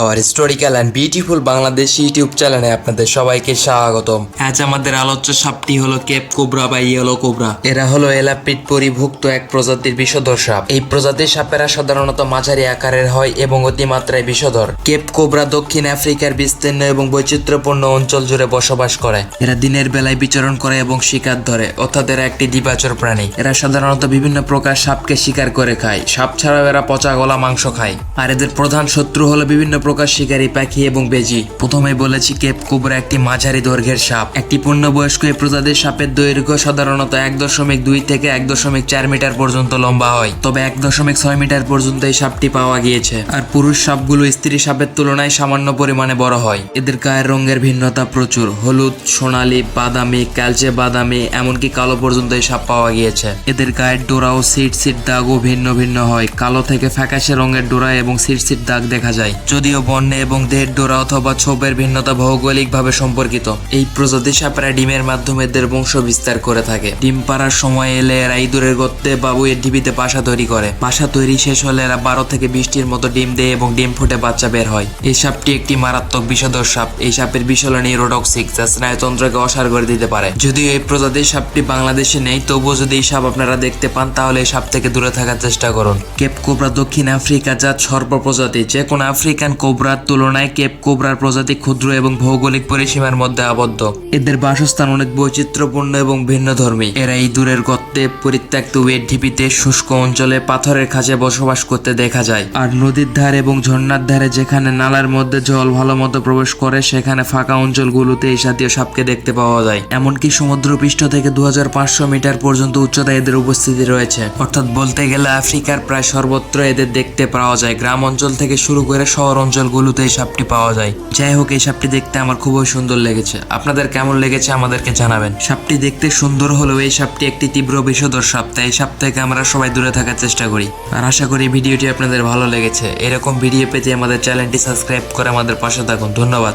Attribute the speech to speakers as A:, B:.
A: Our historical and beautiful Bangladesh YouTube চ্যানেলে আপনাদের সবাইকে স্বাগতম। আজ আমাদের আলোচ্য সাপটি হলো কেপ কোবরা বা ইয়েলো কোবরা। এরা হলো এলাপিড পরিভুক্ত এক প্রজাতির বিষধর সাপ। এই প্রজাতির সাপেরা সাধারণত মাঝারি আকারের হয় এবং অতিমাত্রায় বিষধর। কেপ কোবরা দক্ষিণ আফ্রিকার বিস্তীর্ণ এবং বৈচিত্র্যপূর্ণ অঞ্চল জুড়ে বসবাস করে। এরা দিনের বেলায় বিচরণ করে এবং শিকার ধরে অর্থাৎ এরা একটি দ্বিবাচর প্রাণী। এরা সাধারণত বিভিন্ন প্রকার সাপকে শিকার করে খায়। সাপ ছাড়াও এরা পচা গলা মাংস খায়। আর এদের প্রধান শত্রু হলো বিভিন্ন প্রকার শিকারী পাখি এবং বেজি। প্রথমে বলেছি, কেপ কোবরা একটি মাঝারি দৈর্ঘ্যের সাপ। একটি পূর্ণবয়স্ক এই প্রজাতির সাপের দৈর্ঘ্য সাধারণত এক দশমিক দুই থেকে এক দশমিক চার মিটার পর্যন্ত লম্বা হয়। তবে এক দশমিক ছয় মিটার পর্যন্ত এই সাপটি পাওয়া গিয়েছে। আর পুরুষ সাপগুলো স্ত্রী সাপের তুলনায় সামান্য পরিমাণে বড় হয়। এদের গায়ের রঙের ভিন্নতা প্রচুর। হলুদ, সোনালী, বাদামি, কালচে বাদামি, এমনকি কালো পর্যন্ত এই সাপ পাওয়া গিয়েছে। এদের গায়ের ডোরা ও সিট সিট দাগও ভিন্ন ভিন্ন হয়। কালো থেকে ফ্যাকাশে রঙের ডোরা এবং সিট সিট দাগ দেখা যায়। যদিও বর্ণে এবং দেহের ডোরা অথবা ছোপের ভিন্নতা ভৌগোলিকভাবে সম্পর্কিত। এই প্রজাতির সাপেরা ডিমের মাধ্যমে এদের বংশ বিস্তার করে থাকে। ডিম পাড়ার সময় এলে এরা ইঁদুরের গর্তে বা বইয়ের ঢিবিতে বাসা তৈরি করে। বাসা তৈরি শেষ হলে এরা বারো থেকে বিশটির মতো ডিম দেয় এবং ডিম ফুটে বাচ্চা বের হয়। এই সাপটি একটি মারাত্মক বিষধর সাপ। এই সাপের বিষ হলো নিউরোটক্সিক যা স্নায়ুতন্ত্রকে অসার করে দিতে পারে। যদিও এই প্রজাতির সাপটি বাংলাদেশে নেই, তবুও যদি এই সাপ আপনারা দেখতে পান, তাহলে এই সাপ থেকে দূরে থাকার চেষ্টা করুন। কেপ কোবরা দক্ষিণ আফ্রিকা জাত সর্ব প্রজাতি। যে কোনো আফ্রিকান কোবরার তুলনায় কেপ কোবরার প্রজাতি ক্ষুদ্র এবং ভৌগোলিক পরিসীমার মধ্যে আবদ্ধ। এদের বাসস্থান অনেক বৈচিত্র্যপূর্ণ এবং ভিন্ন ধর্মী। এরা ইঁদুরের গর্তে পরিত্যক্ত ওয়েট ঢিপিতে শুষ্ক অঞ্চলে পাথরের খাঁচে বসবাস করতে দেখা যায়। আর নদীর ধারে এবং ঝর্ণার ধারে যেখানে নালার মধ্যে জল ভালো মতো প্রবেশ করে, সেখানে ফাঁকা অঞ্চলগুলোতে এই জাতীয় সাপকে দেখতে পাওয়া যায়। এমনকি সমুদ্রপৃষ্ঠ থেকে দু হাজার পাঁচশো মিটার পর্যন্ত উচ্চতায় এদের উপস্থিতি রয়েছে। অর্থাৎ বলতে গেলে আফ্রিকার প্রায় সর্বত্র এদের দেখতে পাওয়া যায়। গ্রাম অঞ্চল থেকে শুরু করে শহর অঞ্চলগুলোতে এই সাপটি পাওয়া যায়। যাই হোক, এই সাপটি দেখতে আমার খুবই সুন্দর লেগেছে। আপনাদের কেমন লেগেছে আমাদেরকে জানাবেন। সাপটি দেখতে সুন্দর হলেও এই সাপটি একটি তীব্র বিষধর সাপ, তাই এই সাপ থেকে আমরা সবাই দূরে থাকার চেষ্টা করি। আর আশা করি ভিডিওটি আপনাদের ভালো লেগেছে। এরকম ভিডিও পেতে আমাদের চ্যানেলটি সাবস্ক্রাইব করে আমাদের পাশে থাকুন। ধন্যবাদ।